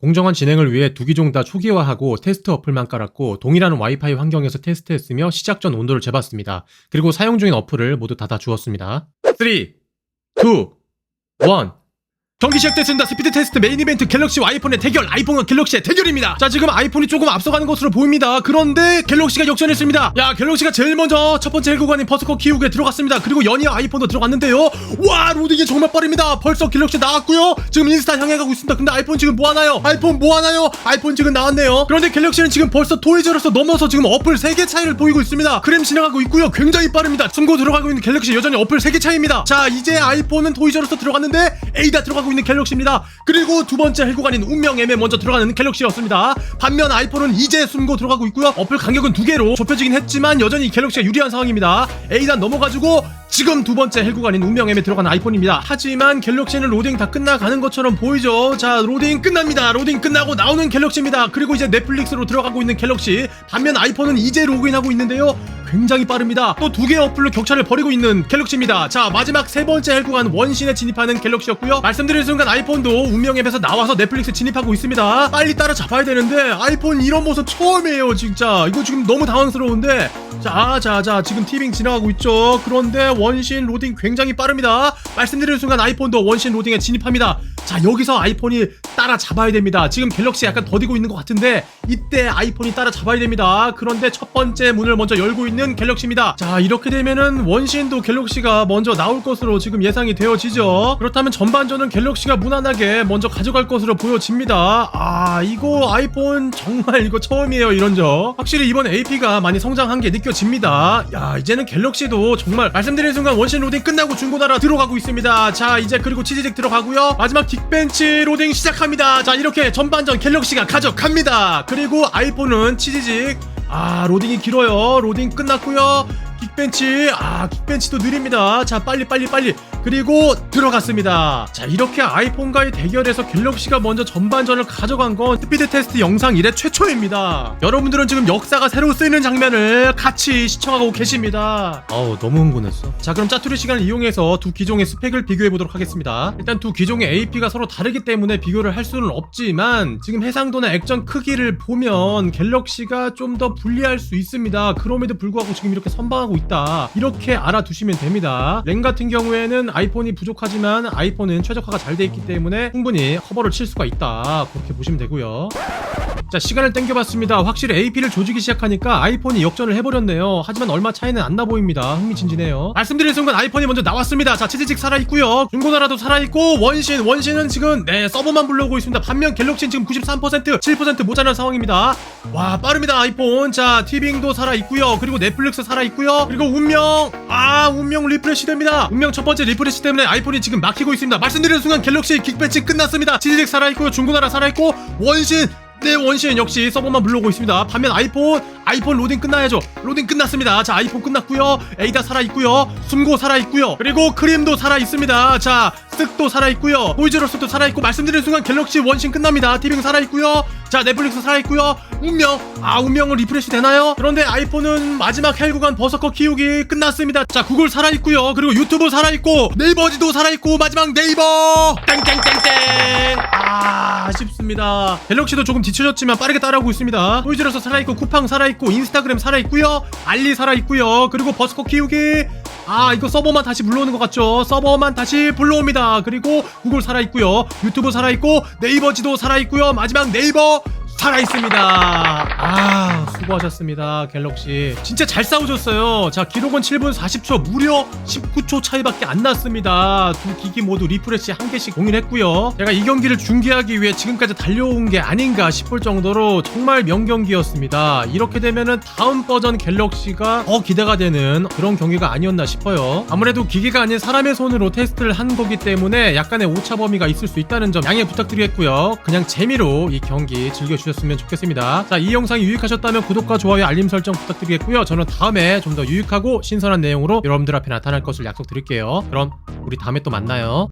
공정한 진행을 위해 두 기종 다 초기화하고 테스트 어플만 깔았고 동일한 와이파이 환경에서 테스트했으며 시작 전 온도를 재봤습니다. 그리고 사용 중인 어플을 모두 닫아 주었습니다. 3, 2, 1 경기 시작됐습니다. 스피드 테스트 메인 이벤트 갤럭시와 아이폰의 대결 아이폰과 갤럭시의 대결입니다. 자 지금 아이폰이 조금 앞서가는 것으로 보입니다. 그런데 갤럭시가 역전했습니다. 야 갤럭시가 제일 먼저 첫 번째 헬구간인 버스커 키우게 들어갔습니다. 그리고 연이어 아이폰도 들어갔는데요. 와 로딩이 정말 빠릅니다. 벌써 갤럭시 나왔고요. 지금 인스타 향해 가고 있습니다. 근데 아이폰 지금 뭐 하나요? 아이폰 뭐 하나요? 아이폰 지금 나왔네요. 그런데 갤럭시는 지금 벌써 토이즈로서 넘어서 지금 어플 3개 차이를 보이고 있습니다. 크램 진행하고 있고요. 굉장히 빠릅니다. 숨고 들어가고 있는 갤럭시 여전히 어플 3개 차이입니다. 자 이제 아이폰은 토이즈로서 들어갔는데 에이다 들어가고 있는 갤럭시입니다. 그리고 두 번째 헬구간인 운명 M에 먼저 들어가는 갤럭시였습니다. 반면 아이폰은 이제 숨고 들어가고 있고요. 어플 간격은 두 개로 좁혀지긴 했지만 여전히 갤럭시가 유리한 상황입니다. A단 넘어가지고 지금 두 번째 헬구간인 운명 M에 들어가는 아이폰입니다. 하지만 갤럭시는 로딩 다 끝나가는 것처럼 보이죠. 자 로딩 끝납니다. 로딩 끝나고 나오는 갤럭시입니다. 그리고 이제 넷플릭스로 들어가고 있는 갤럭시. 반면 아이폰은 이제 로그인하고 있는데요. 굉장히 빠릅니다. 또 두 개의 어플로 격차를 벌이고 있는 갤럭시입니다. 자 마지막 세 번째 헬구간 원신에 진입하는 갤럭시였고요. 말씀드린 순간 아이폰도 운명 앱에서 나와서 넷플릭스 진입하고 있습니다. 빨리 따라잡아야 되는데 아이폰 이런 모습 처음이에요 진짜. 이거 지금 너무 당황스러운데 자자자 지금 티빙 지나가고 있죠. 그런데 원신 로딩 굉장히 빠릅니다. 말씀드린 순간 아이폰도 원신 로딩에 진입합니다. 자 여기서 아이폰이 따라잡아야 됩니다. 지금 갤럭시 약간 더디고 있는 것 같은데 이때 아이폰이 따라잡아야 됩니다. 그런데 첫 번째 문을 먼저 열고 있는 갤럭시입니다. 자 이렇게 되면은 원신도 갤럭시가 먼저 나올 것으로 지금 예상이 되어지죠. 그렇다면 전반전은 갤럭시가 무난하게 먼저 가져갈 것으로 보여집니다. 아 이거 아이폰 정말 이거 처음이에요 이런 점. 확실히 이번 AP가 많이 성장한 게 느껴집니다. 야 이제는 갤럭시도 정말 말씀드린 순간 원신 로딩 끝나고 중고나라 들어가고 있습니다. 자 이제 그리고 치즈직 들어가고요. 마지막 딕벤치 로딩 시작합니다. 자 이렇게 전반전 갤럭시가 가져갑니다. 그리고 아이폰은 치즈직 아 로딩이 길어요. 로딩 끝났고요. 긱벤치 아 긱벤치도 느립니다. 자 빨리 빨리 빨리 그리고 들어갔습니다. 자 이렇게 아이폰과의 대결에서 갤럭시가 먼저 전반전을 가져간 건 스피드 테스트 영상 이래 최초입니다. 여러분들은 지금 역사가 새로 쓰이는 장면을 같이 시청하고 계십니다. 어우 너무 흥분했어. 자 그럼 짜투리 시간을 이용해서 두 기종의 스펙을 비교해 보도록 하겠습니다. 일단 두 기종의 AP가 서로 다르기 때문에 비교를 할 수는 없지만 지금 해상도나 액정 크기를 보면 갤럭시가 좀 더 불리할 수 있습니다. 그럼에도 불구하고 지금 이렇게 선방하고 있다. 이렇게 알아두시면 됩니다. 램 같은 경우에는 아이폰이 부족하지만 아이폰은 최적화가 잘 돼 있기 때문에 충분히 커버를 칠 수가 있다. 그렇게 보시면 되고요. 자 시간을 땡겨봤습니다. 확실히 AP를 조지기 시작하니까 아이폰이 역전을 해버렸네요. 하지만 얼마 차이는 안 나 보입니다. 흥미진진해요. 말씀드린 순간 아이폰이 먼저 나왔습니다. 자 치즈직 살아있고요. 중고나라도 살아있고 원신 원신은 지금 네 서버만 불러오고 있습니다. 반면 갤럭시는 지금 93% 7% 모자란 상황입니다. 와 빠릅니다 아이폰. 자 티빙도 살아있고요. 그리고 넷플릭스 살아있고요. 그리고 운명. 아 운명 리프레시 됩니다. 운명 첫 번째 리프레시 때문에 아이폰이 지금 막히고 있습니다. 말씀드린 순간 갤럭시 킥배치 끝났습니다. 치즈직 살아있고요 중고나라 살아있고 원신 네 원신 역시 서버만 불러오고 있습니다. 반면 아이폰 아이폰 로딩 끝나야죠. 로딩 끝났습니다. 자 아이폰 끝났고요. 에이다 살아있고요. 숨고 살아있고요. 그리고 크림도 살아있습니다. 자 쓱도 살아있고요. 보이즈로스도 살아있고 말씀드린 순간 갤럭시 원신 끝납니다. 티빙 살아있고요. 자 넷플릭스 살아있고요. 운명. 아 운명은 리프레시 되나요? 그런데 아이폰은 마지막 헬구간 버서커 키우기 끝났습니다. 자 구글 살아있고요. 그리고 유튜브 살아있고 네이버지도 살아있고 마지막 네이버! 땡땡땡땡! 아 아쉽습니다. 갤럭시도 조금 뒤쳐졌지만 빠르게 따라오고 있습니다. 보이즈로서 살아있고 쿠팡 살아있고 인스타그램 살아있고요. 알리 살아있고요. 그리고 버스커 키우기 아 이거 서버만 다시 불러오는 것 같죠? 서버만 다시 불러옵니다. 그리고 구글 살아있고요. 유튜브 살아있고 네이버 지도 살아있고요. 마지막 네이버 살아있습니다. 아, 수고하셨습니다. 갤럭시. 진짜 잘 싸우셨어요. 자, 기록은 7분 40초, 무려 19초 차이밖에 안 났습니다. 두 기기 모두 리프레시 한 개씩 공인했고요. 제가 이 경기를 중계하기 위해 지금까지 달려온 게 아닌가 싶을 정도로 정말 명경기였습니다. 이렇게 되면은 다음 버전 갤럭시가 더 기대가 되는 그런 경기가 아니었나 싶어요. 아무래도 기기가 아닌 사람의 손으로 테스트를 한 거기 때문에 약간의 오차 범위가 있을 수 있다는 점 양해 부탁드리겠고요. 그냥 재미로 이 경기 즐겨 주셨으면 좋겠습니다. 자, 이 영상이 유익하셨다면 구독과 좋아요, 알림 설정 부탁드리겠고요. 저는 다음에 좀 더 유익하고 신선한 내용으로 여러분들 앞에 나타날 것을 약속드릴게요. 그럼 우리 다음에 또 만나요.